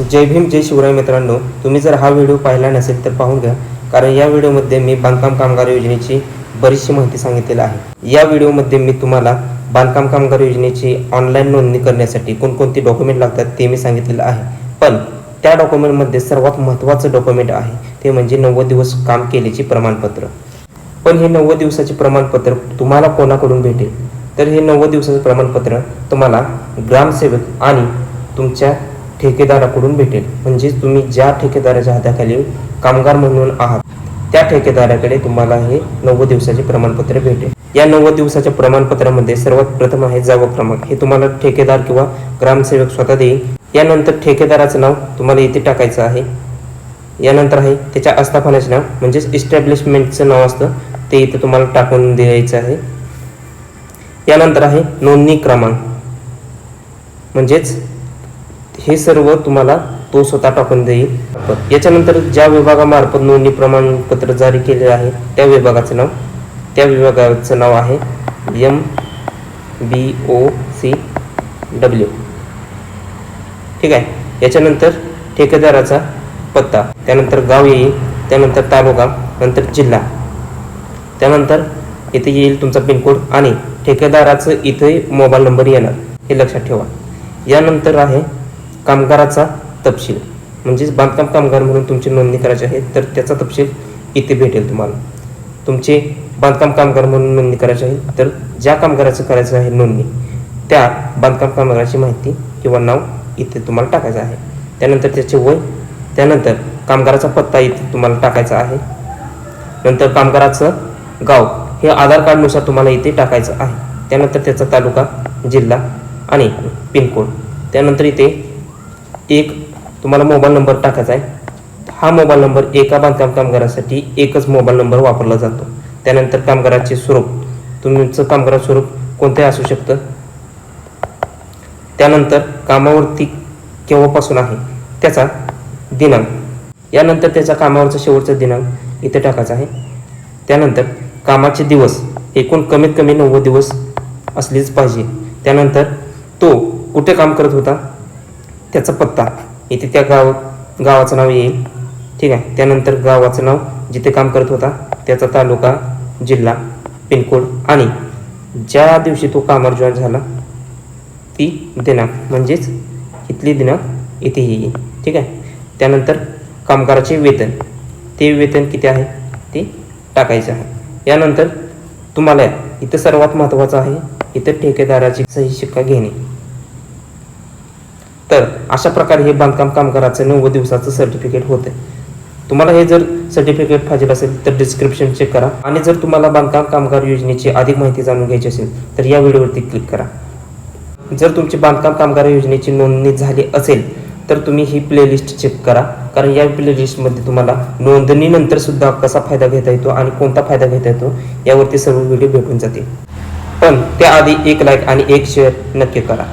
जय भीम जय शिवराय मित्रांनो. तुम्ही जर हा व्हिडिओ पाहिला नसेल तर पाहून घ्या. कारण या व्हिडिओमध्ये मी बांधकाम कामगार योजनेची बरीचशी माहिती सांगितलेली आहे. या व्हिडिओमध्ये मी तुम्हाला बांधकाम कामगार योजनेची ऑनलाईन नोंदणी करण्यासाठी कोणकोणते डॉक्युमेंट लागतात ते मी सांगितलेलं आहे. पण त्या डॉक्युमेंटमध्ये सर्वात महत्त्वाचं डॉक्युमेंट आहे ते म्हणजे नव्वद दिवस काम केल्याचे प्रमाणपत्र. पण हे नव्वद दिवसाचे प्रमाणपत्र तुम्हाला कोणाकडून भेटेल? तर हे नव्वद दिवसाचं प्रमाणपत्र तुम्हाला ग्रामसेवक आणि तुमच्या ठेकेदाराकडून भेटेल. म्हणजे तुम्ही ज्या ठेकेदाराच्या हाताखाली कामगार म्हणून आहात त्या ठेकेदाराकडे तुम्हाला हे नव्वद दिवसाचे प्रमाणपत्र भेटेल. या नव्वद दिवसाच्या प्रमाणपत्रामध्ये सर्वात प्रथम आहे जाव क्रमांक. हे तुम्हाला ठेकेदार किंवा ग्रामसेवक स्वतः देईल. यानंतर ठेकेदाराचं नाव तुम्हाला इथे टाकायचं आहे. यानंतर आहे त्याच्या आस्थापनाचे नाव म्हणजेच इस्टॅब्लिशमेंटचं नाव असतं ते इथे तुम्हाला टाकून द्यायचं आहे. यानंतर आहे नोंदणी क्रमांक म्हणजेच हे सर्व तुम्हाला तो स्वतः टाकून देईल. याच्यानंतर ज्या विभागामार्फत नोंदणी प्रमाणपत्र जारी केले आहे त्या विभागाचं नाव त्या विभागाचं नाव आहे M B O C W. ठीक आहे? याच्यानंतर ठेकेदाराचा पत्ता त्यानंतर गाव येईल त्यानंतर तालुका नंतर जिल्हा. त्यानंतर इथे येईल तुमचा पिनकोड आणि ठेकेदाराचं इथे मोबाईल नंबर येणार हे लक्षात ठेवा. यानंतर आहे कामगाराचा तपशील. म्हणजेच बांधकाम कामगार म्हणून तुमची नोंदणी करायची आहे तर त्याचा तपशील इथे भेटेल तुम्हाला. तुमचे बांधकाम कामगार म्हणून नोंदणी करायची आहे तर ज्या कामगाराचं करायचं आहे नोंदणी त्या बांधकाम कामगाराची माहिती किंवा नाव इथे तुम्हाला टाकायचं आहे. त्यानंतर त्याचे वय त्यानंतर कामगाराचा पत्ता इथे तुम्हाला टाकायचा आहे. नंतर कामगाराचं गाव हे आधार कार्डनुसार तुम्हाला इथे टाकायचं आहे. त्यानंतर त्याचा तालुका जिल्हा आणि पिनकोड. त्यानंतर इथे एक तुम्हाला मोबाईल नंबर टाकायचा आहे. हा मोबाईल नंबर एका बांधकाम कामगारासाठी एकच मोबाईल नंबर वापरला जातो. त्यानंतर कामगाराचे स्वरूप तुमचं कामगाराचं स्वरूप कोणतंही असू शकतं. त्यानंतर कामावरती केव्हापासून आहे त्याचा दिनांक. यानंतर त्याचा कामावरचा शेवटचा दिनांक इथे टाकायचा आहे. त्यानंतर कामाचे दिवस एकूण कमीत कमी नव्वद दिवस असलीच पाहिजे. त्यानंतर तो कुठे काम करत होता? त्याचा पत्ता. इथे त्या गाव गावाचं नाव येईल. ठीक आहे? त्यानंतर गावाचं नाव जिथे काम करत होता त्याचा तालुका जिल्हा पिनकोड आणि ज्या दिवशी तो कामावर जॉईन झाला ती दिनांक म्हणजेच इथली दिनांक इथे येईल. ठीक आहे? त्यानंतर कामगाराचे वेतन. ते वेतन किती आहे? ते टाकायचे आहे. यानंतर तुम्हाला इथं सर्वात महत्त्वाचं आहे इथं ठेकेदाराची सही शिक्का घेणे. तर अशा प्रकारे हे बांधकाम कामगाराचं नव्वद दिवसाचं सर्टिफिकेट होतं तुम्हाला हे जर सर्टिफिकेट पाहिजे असेल तर डिस्क्रिप्शन चेक करा. आणि जर तुम्हाला बांधकाम कामगार योजनेची अधिक माहिती जाणून घ्यायची असेल तर या व्हिडिओवरती क्लिक करा. जर तुमची बांधकाम कामगार योजनेची नोंदणी झाली असेल तर तुम्ही ही प्लेलिस्ट चेक करा. कारण या प्लेलिस्टमध्ये तुम्हाला नोंदणीनंतर सुद्धा कसा फायदा घेता येतो आणि कोणता फायदा घेता येतो यावरती सर्व व्हिडिओ भेटून जातील. पण त्याआधी एक लाईक आणि एक शेअर नक्की करा.